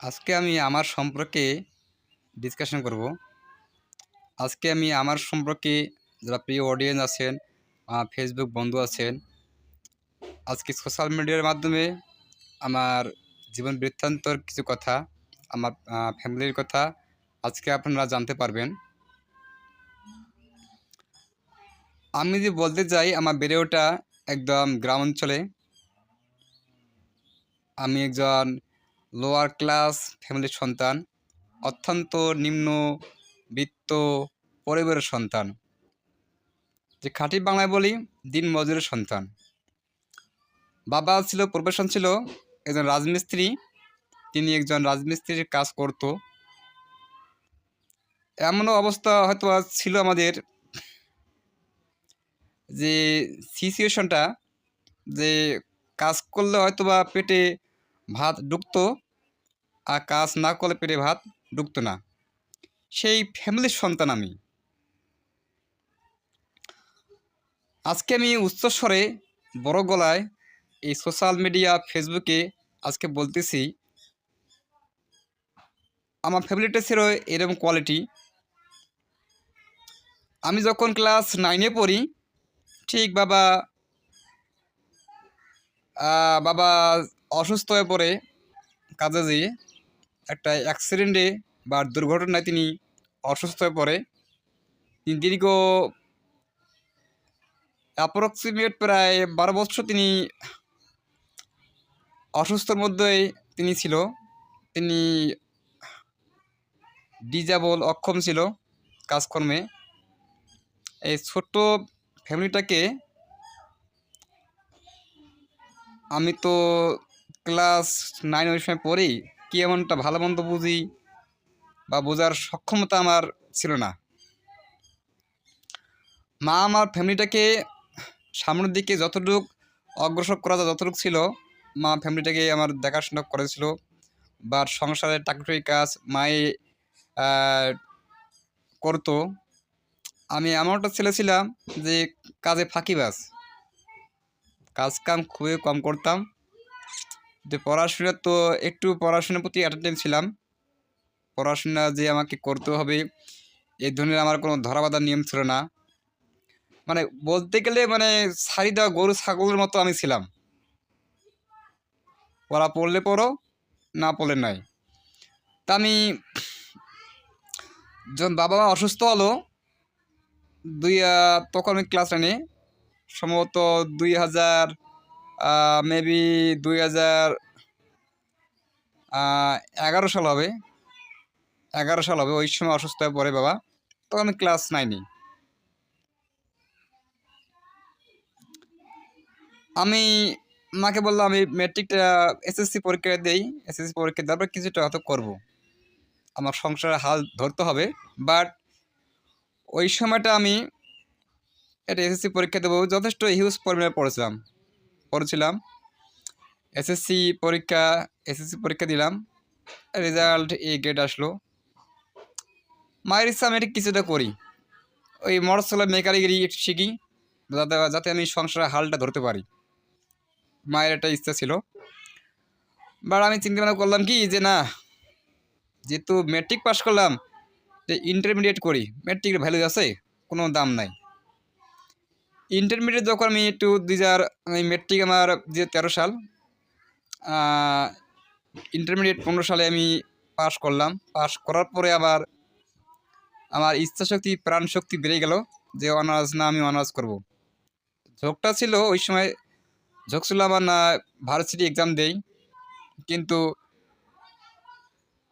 আজকে আমি আমার সম্পর্কে ডিসকাশন করব। আজকে আমি আমার সম্পর্কে যারা প্রিয় অডিয়েন্স আছেন ফেসবুক বন্ধু আছেন, আজকে সোশ্যাল মিডিয়ার মাধ্যমে আমার জীবন বৃত্তান্তর কিছু কথা, আমার ফ্যামিলির কথা আজকে আপনারা জানতে পারবেন। আমি যে বলতে চাই, আমার বেড়ে ওঠা একদম গ্রাম অঞ্চলে, আমি একজন লোয়ার ক্লাস ফ্যামিলির সন্তান, অত্যন্ত নিম্ন বৃত্ত পরিবারের সন্তান। যে খাঁটি বাংলায় বলি, দিন মজুরের সন্তান। বাবা ছিল, প্রফেশন ছিল, একজন রাজমিস্ত্রি, তিনি একজন রাজমিস্ত্রির কাজ করত। এমনও অবস্থা হয়তো ছিল আমাদের যে সিচুয়েশনটা যে কাজ করলে হয়তো বা পেটে ভাত ঢুকতো আর কাজ না করলে পেটে ভাত ঢুকতো না। সেই ফ্যামিলির সন্তান আমি। আজকে আমি উচ্চস্বরে বড় গলায় এই সোশ্যাল মিডিয়া ফেসবুকে আজকে বলতেছি, আমার ফ্যামিলিটা ছিল এরকম কোয়ালিটি আমি যখন ক্লাস নাইনে পড়ি, ঠিক বাবা বাবা অসুস্থ হয়ে পড়ে কাজে যেয়ে একটা অ্যাক্সিডেন্টে বা দুর্ঘটনায় তিনি অসুস্থ হয়ে পড়ে। তিনি দীর্ঘ অ্যাপ্রক্সিমেট প্রায় বারো বছর তিনি অসুস্থর মধ্যেই তিনি ছিল। তিনি ডিজাবল অক্ষম ছিল কাজকর্মে। এই ছোট্ট ফ্যামিলিটাকে আমি তো ক্লাস নাইন ওই সময় পড়ি। কী এমনটা ভালো মন্দ বুঝি বা বোঝার সক্ষমতা আমার ছিল না। মা আমার ফ্যামিলিটাকে সামনের দিকে যতটুক অগ্রসর করা যায় যতটুকু ছিল, মা ফ্যামিলিটাকে আমার দেখাশোনা করেছিল। বা সংসারের টাকুটুকি কাজ মায়ে করতো। আমি এমন একটা ছেলে ছিলাম যে কাজে ফাঁকিবাজ। কাজ কাম খুবই কম করতাম। যে পড়াশোনা তো একটু পড়াশোনার প্রতি অ্যাটেন্ড ছিলাম। পড়াশোনা যে আমাকে করতে হবে এই ধরনের আমার কোনো ধরাবাধার নিয়ম ছিল না। মানে বলতে গেলে মানে সারি দেওয়া গরু, ছাগলের মতো আমি ছিলাম। পড়া পড়লে পড়ো, না পড়লে নাই তা আমি যখন বাবা মা অসুস্থ হলো, দুই তখন আমি ক্লাস টেনে সম্ভবত দুই হাজার মেবি দুই হাজার এগারো সাল হবে। এগারো সাল হবে, ওই সময় অসুস্থ হয়ে পড়ে বাবা। তখন আমি ক্লাস নাইনি আমি, মাকে বললাম, আমি ম্যাট্রিকটা এসএসসি পরীক্ষা দেই। এসএসসি পরীক্ষা দেওয়ার পর কিছুটা হয়তো করব। আমার সংসারের হাল ধরতে হবে। বাট ওই সময়টা আমি এটা এসএসসি পরীক্ষা দেবো। যথেষ্ট হিউজ পরিমাণে পড়েছিলাম। পড়েছিলাম। এসএসসি পরীক্ষা এসএসসি পরীক্ষা দিলাম। রেজাল্ট এ গ্রেড আসলো। মায়ের ইচ্ছা আমি কিছুটা করি। ওই মরসলা মেকারিগিরি একটু শিখি, যাতে যাতে আমি সংসারের হালটা ধরতে পারি। মায়ের একটা ইচ্ছা ছিল। বাট আমি চিন্তা ভাবনা করলাম কি যে না, যেহেতু ম্যাট্রিক পাস করলাম যে ইন্টারমিডিয়েট করি। ম্যাট্রিকের ভ্যালু আছে, কোনো দাম নাই। ইন্টারমিডিয়েট যখন আমি একটু দুই হাজার মেট্রিক আমার যে তেরো সাল ইন্টারমিডিয়েট পনেরো সালে আমি পাস করলাম। পাস করার পরে আবার আমার ইচ্ছাশক্তি, প্রাণশক্তি বেড়ে গেল যে অনার্স না আমি অনার্স করব। ঝোঁকটা ছিল ওই সময়, ঝোঁক ছিল আমার না ভার্সিটি এক্সাম দেই, কিন্তু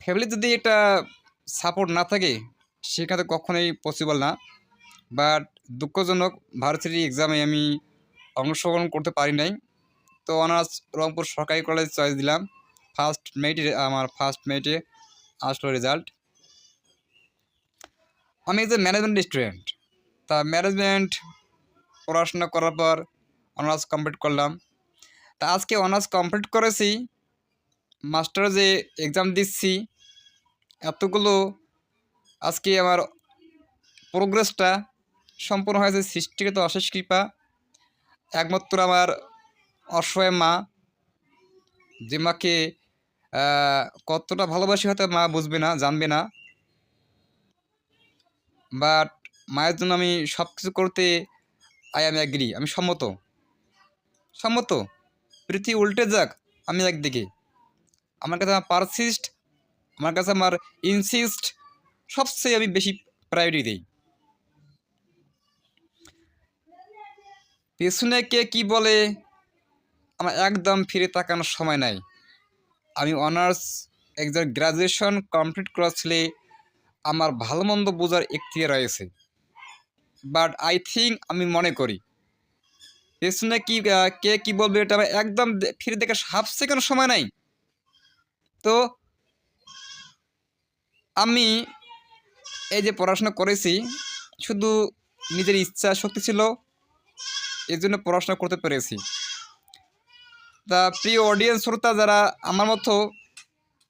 ফ্যামিলি যদি একটা সাপোর্ট না থাকে, সেখানে কখনোই পসিবল না। বাট দুঃখজনক ভার্সিটি এক্সামে আমি অংশগ্রহণ করতে পারি নাই। তো অনার্স রংপুর সরকারি কলেজ চয়েস দিলাম। ফার্স্ট মেরিটে আমার ফার্স্ট মেরিটে আসলো রেজাল্ট আমি একজন ম্যানেজমেন্ট স্টুডেন্ট তা ম্যানেজমেন্ট পড়াশোনা করার পর অনার্স কমপ্লিট করলাম। তা আজকে অনার্স কমপ্লিট করেছি মাস্টার যে এক্সাম দিচ্ছি, এতগুলো আজকে আমার প্রোগ্রেসটা সম্পূর্ণ হয়েছে সৃষ্টিগত অশেষ কৃপা, একমাত্র আমার অসহায় মা, যে মাকে কতটা ভালোবাসি হয়তো মা বুঝবে না, জানবে না। বাট মায়ের জন্য আমি সব কিছু করতে আই এম অ্যাগ্রি আমি সম্মত। সম্মত। পৃথিবী উল্টে যাক, আমি একদিকে। আমার কাছে আমার পারসিস্ট, আমার কাছে আমার ইনসিস্ট, সবচেয়ে আমি বেশি প্রায়োরিটি দিই। পেছনে কে কি বলে, আমার একদম ফিরে তাকানোর সময় নাই। আমি অনার্স একজন গ্রাজুয়েশন কমপ্লিট করা ছেলে আমার ভালো মন্দ বোঝার এখতিয়ার রয়েছে। বাট আই থিঙ্ক আমি মনে করি, পেছনে কি কে কি বলবে এটা আমার একদম ফিরে দেখার হাফ সেকেন্ড সময় নাই। তো আমি এই যে পড়াশোনা করেছি, শুধু নিজের ইচ্ছা, শক্তি ছিল এই জন্য পড়াশোনা করতে পেরেছি। তা প্রিয় অডিয়েন্স শ্রোতা যারা আমার মতো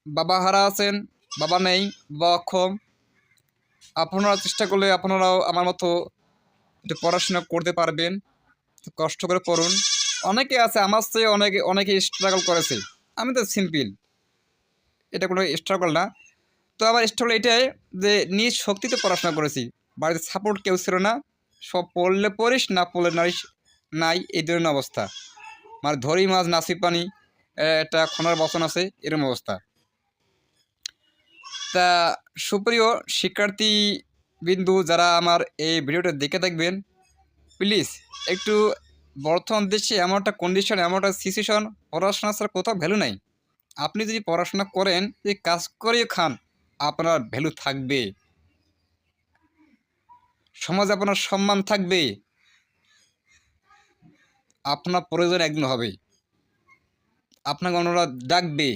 বাবা হারা আছেন, বাবা নেই বা অক্ষম, আপনারা চেষ্টা করলে আপনারাও আমার মতো একটু পড়াশোনা করতে পারবেন। কষ্ট করে পড়ুন। অনেকে আছে, আমার চেয়ে অনেকে অনেকে স্ট্রাগল করেছে। আমি তো সিম্পল এটা কোনো স্ট্রাগল না। তো আমার স্ট্রাগল এটাই যে নিজ শক্তিতে পড়াশোনা করেছি। বাড়িতে সাপোর্ট কেউ ছিল না। সব পড়লে পড়িস, না পড়লে নারিস নাই, এই ধরনের অবস্থা। মানে ধরি মাছ নাসি পানি একটা খনার বচন আছে এরকম অবস্থা। তা সুপ্রিয় শিক্ষার্থী বিন্দু যারা আমার এই ভিডিওটা দেখে থাকবেন, প্লিজ একটু বর্তমান দেশে এমন একটা কন্ডিশন এমন একটা সিচুয়েশন পড়াশোনা ছাড়া কোথাও ভ্যালু নাই। আপনি যদি পড়াশোনা করেন, যদি কাজ করে খান, আপনার ভ্যালু থাকবে। সমাজে আপনার সম্মান থাকবে। আপনার প্রয়োজন একদিন হবে আপনাকে অন্যরা ডাকবে।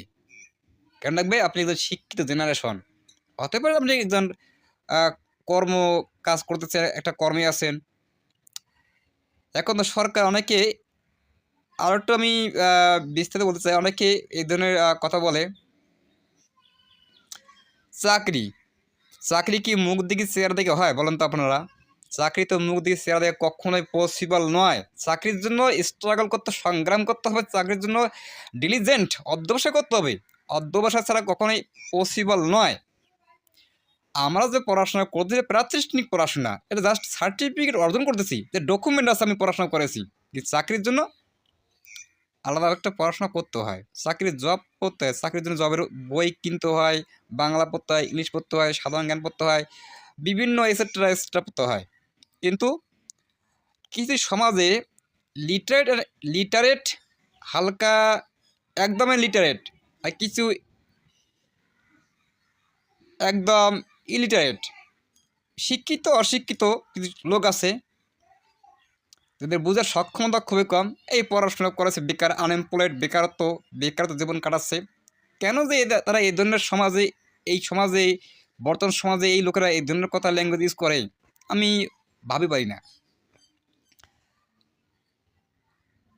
কেন ডাকবে? আপনি একজন শিক্ষিত জেনারেশন হতে পারে আপনি একজন কর্ম কাজ করতেছে, একটা কর্মে আছেন। এখন তো সরকার অনেকে, আর একটু আমি বিস্তারিত বলতে চাই, অনেকে এই ধরনের কথা বলে। চাকরি। চাকরি কি মুখ দিকে চেয়ার দিকে হয় বলেন তো আপনারা? চাকরি তো মুখ দিয়ে চেয়ার দিকে কখনোই পসিবল নয়। চাকরির জন্য স্ট্রাগল করতে সংগ্রাম করতে হবে, চাকরির জন্য ডিলিজেন্ট অধ্যবসায় করতে হবে। অধ্যবসায় ছাড়া কখনোই পসিবল নয়। আমরা যে পড়াশোনা করতে যে প্রাতিষ্ঠানিক পড়াশোনা, এটা জাস্ট সার্টিফিকেট অর্জন করতেছি, যে ডকুমেন্ট আছে আমি পড়াশোনা করেছি। চাকরির জন্য আলাদা একটা পড়াশোনা করতে হয়। চাকরির জব করতে হয়, চাকরির জন্য জবের বই কিনতে হয়, বাংলা পড়তে হয়, ইংলিশ পড়তে হয়, সাধারণ জ্ঞান পড়তে হয়, বিভিন্ন এসেট্রা এক্সট্রা পড়তে হয়। কিন্তু কিছু সমাজে লিটারেট লিটারেট হালকা একদমই লিটারেট আর কিছু একদম ইলিটারেট শিক্ষিত, অশিক্ষিত কিছু লোক আছে, যাদের বোঝার সক্ষমতা খুবই কম। এই পড়াশোনা করেছে, বেকার আনএমপ্লয়েড বেকারত্ব বেকারত্ব জীবন কাটাচ্ছে। কেন যে তারা এই ধরনের সমাজে, এই সমাজে, বর্তমান সমাজে এই লোকেরা এই ধরনের কথা ল্যাঙ্গুয়েজ ইউজ করে? আমি ভাবি পারি না।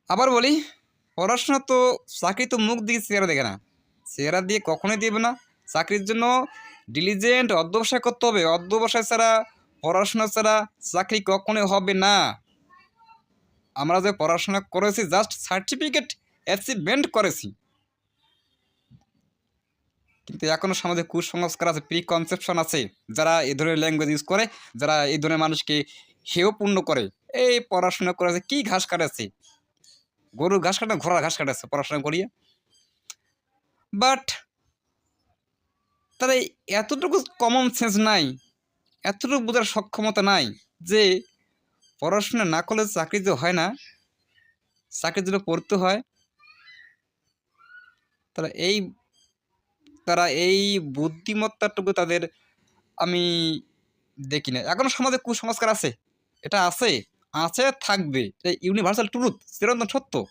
আবার বলি, পড়াশোনা তো চাকরি তো মুখ দিয়ে চেহারা দেখে না। চেহারা দিয়ে কখনোই দেবে না। চাকরির জন্য ডিলিজেন্ট অধ্যবসায় করতে হবে। অধ্যবসায় ছাড়া, পড়াশোনা ছাড়া চাকরি কখনোই হবে না। আমরা যে পড়াশোনা করেছি জাস্ট সার্টিফিকেট অ্যাচিভমেন্ট করেছি। কিন্তু এখনও সমাজে কুসংস্কার আছে প্রি কনসেপশন আছে। যারা এই ধরনের ল্যাঙ্গুয়েজ ইউজ করে, যারা এই ধরনের মানুষকে হেয়পূর্ণ করে, এই পড়াশোনা করেছে কি ঘাস কাটাচ্ছে? গরুর ঘাস কাটা ঘোড়ার ঘাস কাটাচ্ছে, পড়াশোনা করিয়ে। বাট তাদের এতটুকু কমন সেন্স নাই, এতটুকু বোঝার সক্ষমতা নাই যে পড়াশোনা না করলে চাকরি যে হয় না চাকরির জন্য পড়তে হয় তারা এই তারা এই বুদ্ধিমত্তাটুকু তাদের আমি দেখি না এখনও সমাজে কুসংস্কার আছে? এটা আছে? আছে, থাকবে। ইউনিভার্সাল ট্রুথ চিরন্তন সত্য।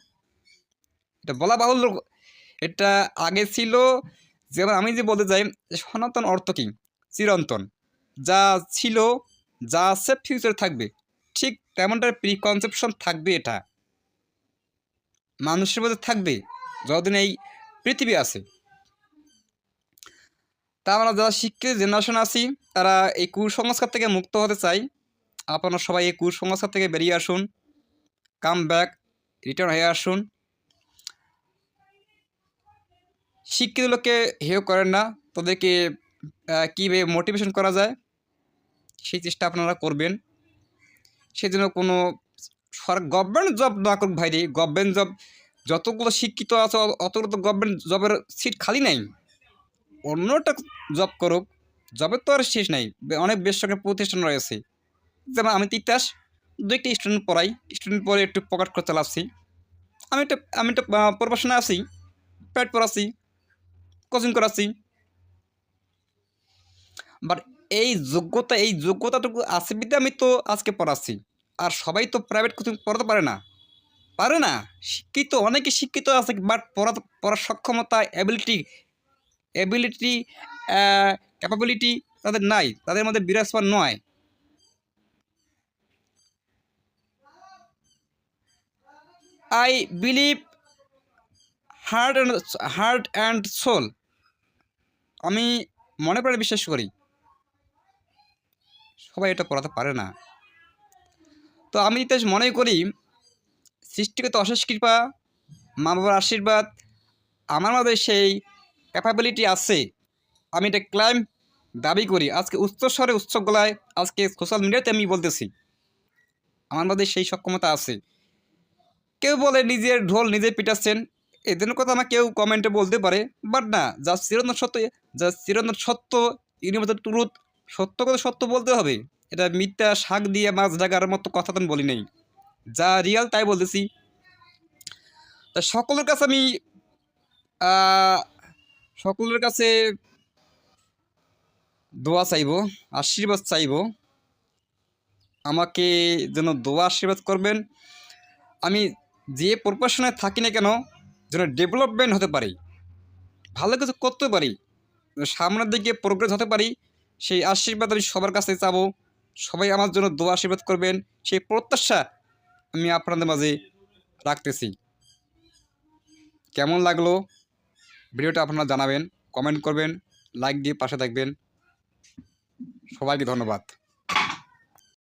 এটা বলা বাহুল্য এটা আগে ছিল, যেমন আমি যে বলতে চাই সনাতন অর্থ কি? চিরন্তন। যা ছিল, যা আছে ফিউচারে থাকবে। ঠিক তেমনটার প্রিকনসেপশন থাকবে এটা। মানুষের মধ্যে থাকবে, যতদিন এই পৃথিবী আছে। তা আমরা যারা শিক্ষিত জেনারেশন আছি, তারা এই কুসংস্কার থেকে মুক্ত হতে চাই। আপনারা সবাই এই কুসংস্কার থেকে বেরিয়ে আসুন। কাম ব্যাক রিটার্ন হয়ে আসুন। শিক্ষিত লোককে হেয় করেন না। তাদেরকে কীভাবে মোটিভেশন করা যায়, সেই চেষ্টা আপনারা করবেন। সেজন্য কোনো গভর্নমেন্ট জব না করুক ভাইরে গভর্নমেন্ট জব যতগুলো শিক্ষিত আছে অতগুলো তো গভর্নমেন্ট জবের সিট খালি নাই। অন্যটা জব করুক জবের তো আর শেষ নাই। অনেক বেসরকারি প্রতিষ্ঠান রয়েছে। যেমন আমি তিতাস, দু একটা স্টুডেন্ট পড়াই। স্টুডেন্ট পরে একটু পকেট করে। চালাচ্ছি আমি একটা আমি একটা প্রফেশনে আছি প্যাড পড়াচ্ছি কোচিং করাচ্ছি। বাট এই যোগ্যতা, এই যোগ্যতাটুকু আছে বিদ্যা আমি তো আজকে পড়াচ্ছি। আর সবাই তো প্রাইভেট কোচিং পড়াতে পারে না। পারে না। শিক্ষিত, অনেকে শিক্ষিত আছে বাট পড়া, পড়ার সক্ষমতা অ্যাবিলিটি অ্যাবিলিটি ক্যাপাবিলিটি তাদের নাই। তাদের মধ্যে বিরাজমান নয়। I believe heart and heart and soul আমি মনে প্রাণে বিশ্বাস করি। সবাই এটা পড়াতে পারে না। তো আমি তাই মনে করি সৃষ্টিগত অশেষ কৃপা মা বাবার আশীর্বাদ, আমার মধ্যে সেই ক্যাপাবিলিটি আছে। আমি এটা ক্লাইম দাবি করি। আজকে উচ্চস্বরে উচ্চ গলায় আজকে সোশ্যাল মিডিয়াতে আমি বলতেছি। আমার মধ্যে সেই সক্ষমতা আছে। কেউ বলে নিজের ঢোল নিজে পিটাচ্ছেন এদের কথা আমার কেউ কমেন্টে বলতে পারে বাট না, যা চিরন্তন সত্য, যা চিরন্তন সত্য ইউনিভার্সাল ট্রুথ সত্য কথা সত্য বলতে হবে। এটা মিথ্যা শাক দিয়ে মাছ ঢাকার মতো কথা তো বলি নেই। যা রিয়াল তাই বলতেছি। তা সকলের কাছে আমি সকলের কাছে দোয়া চাইব, আশীর্বাদ চাইব। আমাকে যেন দোয়া আশীর্বাদ করবেন। আমি যে প্রফেশনে থাকি না কেন, যেন ডেভেলপমেন্ট হতে পারি, ভালো কিছু করতে পারি, সামনের দিকে প্রোগ্রেস হতে পারি, সেই আশীর্বাদ আমি সবার কাছে চাবো। সবাই আমার জন্য দোয়া আশীর্বাদ করবেন, সেই প্রত্যাশা আমি আপনাদের মাঝে রাখতেছি। কেমন লাগল? ভিডিওটা আপনারা জানাবেন কমেন্ট করবেন লাইক দিয়ে পাশে থাকবেন। সবাইকে ধন্যবাদ।